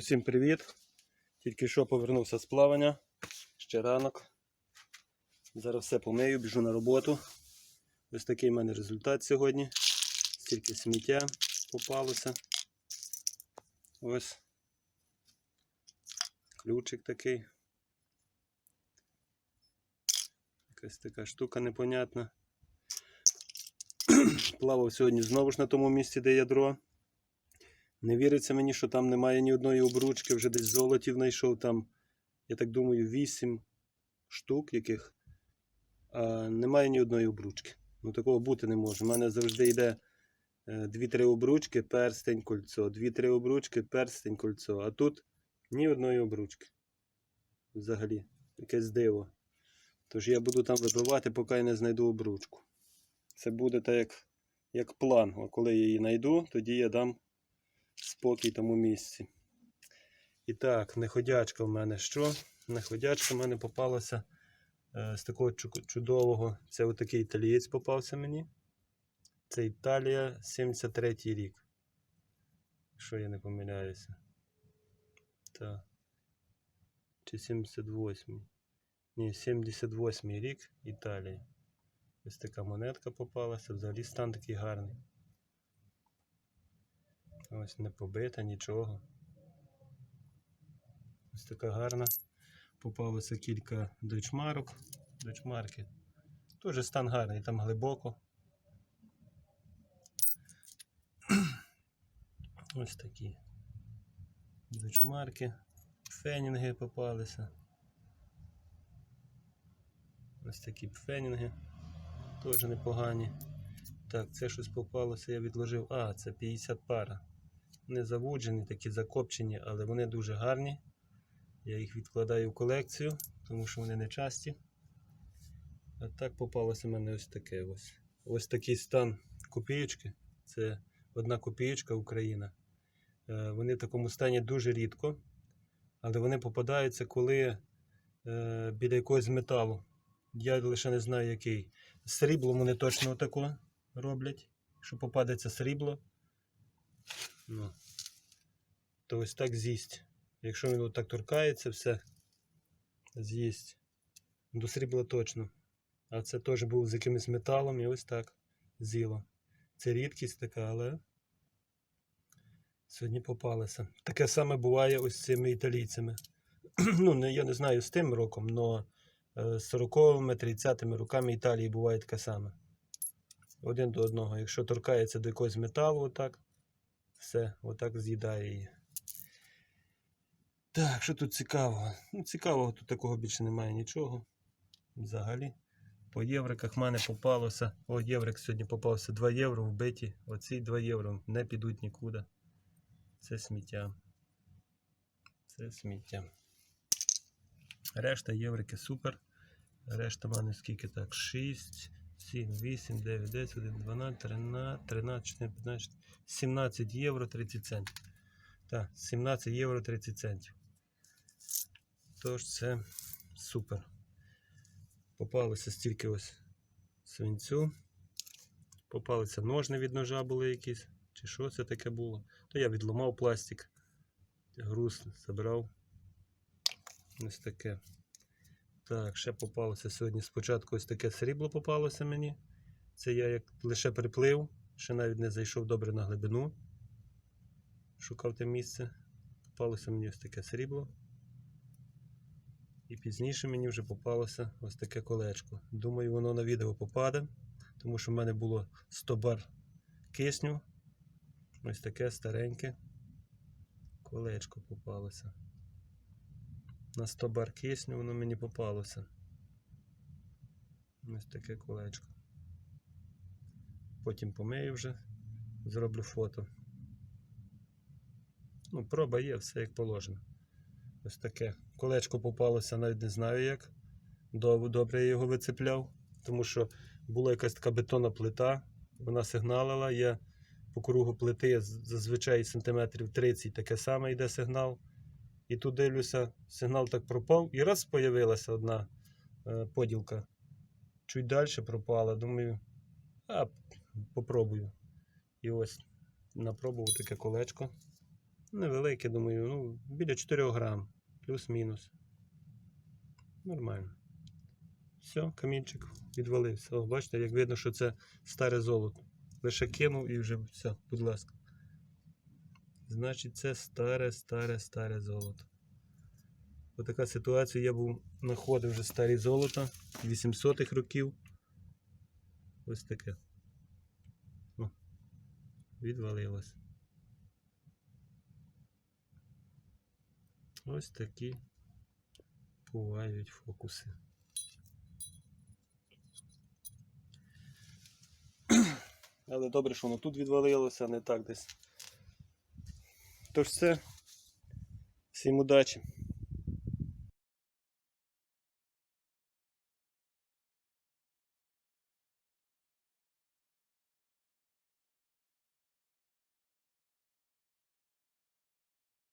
Усім привіт! Тільки що повернувся з плавання. Ще ранок. Зараз все помию, біжу на роботу. Ось такий в мене результат сьогодні. Стільки сміття попалося. Ось. Ключик такий. Якась така штука непонятна. Плавав сьогодні знову ж на тому місці, де ядро. Не віриться мені, що там немає ні одної обручки, вже десь золотів знайшов там, я так думаю, 8 штук яких. А немає ні одної обручки. Ну такого бути не може. У мене завжди йде 2-3 обручки, перстень, кольцо, 2-3 обручки, перстень, кольцо. А тут ні одної обручки. Взагалі, якесь диво. Тож я буду там вибивати, поки я не знайду обручку. Це буде так, як, як план. А коли я її знайду, тоді я дам спокій тому місці. І так, неходячка в мене що? Неходячка в мене попалася е, з такого чудового. Це отакий італієць попався мені. Це Італія 73 й рік. Що я не помиляюся. Так. Чи 78-й? Ні, 78 й рік Італії. Ось така монетка попалася. Взагалі стан такий гарний. Ось не побита, нічого. Ось така гарна. Попалося кілька дойчмарок. Дойчмарки. Теж стан гарний, там глибоко. Ось такі. Дойчмарки. Фенінги попалися. Ось такі фенінги. Теж непогані. Так, це щось попалося, я відложив. А, це 50 пара. Не завуджені, такі закопчені, але вони дуже гарні. Я їх відкладаю в колекцію, тому що вони не часті. А так попалося в мене ось таке ось. Ось такий стан копієчки. Це одна копієчка Україна. Е, Вони в такому стані дуже рідко, але вони попадаються, коли е, біля якогось металу. Я лише не знаю який. З сріблом вони точно отако роблять. Що попадеться срібло, ну, то ось так з'їсть. Якщо він отак торкається, все з'їсть. До срібла точно. А це теж був з якимось металом і ось так з'їло. Це рідкість така, але сьогодні попалося. Таке саме буває ось з цими італійцями. ну, я не знаю з тим роком, але з 40-ми, 30-ми роками Італії буває таке саме. Один до одного. Якщо торкається до якогось металу, отак, все, отак з'їдає її. Так, що тут цікавого? Ну, цікавого тут такого більше немає нічого. Взагалі. По євриках в мене попалося. О, єврик сьогодні попався 2 євро вбиті. Оці 2 євро не підуть нікуди. Це сміття. Це сміття. Решта єврики супер. Решта в мене скільки так? 6, 7, 8, 9, 10, 11, 12, 13, 13, 14, 15, 17 євро 30 центів. Так, 17 євро 30 центів. Тож це супер. Попалося стільки ось свинцю. Попалися ножни від ножа були якісь. Чи що це таке було? То я відламав пластик. Груз забрав. Ось таке. Так, ще попалося сьогодні. Спочатку ось таке срібло попалося мені. Це я як лише приплив, ще навіть не зайшов добре на глибину. Шукав те місце. Попалося мені ось таке срібло. І пізніше мені вже попалося ось таке колечко. Думаю, воно на відео попаде, тому що в мене було 100 бар кисню. Ось таке стареньке колечко попалося. На 100 бар кисню воно мені попалося. Ось таке колечко. Потім помию вже, зроблю фото. Ну, проба є, все як положено. Ось таке. Колечко попалося, навіть не знаю як. Добре я його вицепляв, тому що була якась така бетонна плита, вона сигналила. Я по кругу плити зазвичай сантиметрів 30 таке саме йде сигнал. І тут дивлюся, сигнал так пропав, і раз появилася одна е, поділка. Чуть далі пропала. Думаю, а попробую. І ось напробував таке колечко. Невелике, думаю, ну, біля 4 грам, плюс-мінус. Нормально. Все, камінчик відвалився. О, бачите, як видно, що це старе золото. Лише кинув і вже все, будь ласка. Значить, це старе, старе, старе золото. Отака ситуація. Я був знаходив вже старі золота 800-х років. Ось таке. О, відвалилось. Ось такі бувають фокуси. Але добре, що воно тут відвалилося, а не так десь. Тож все. Всім удачі.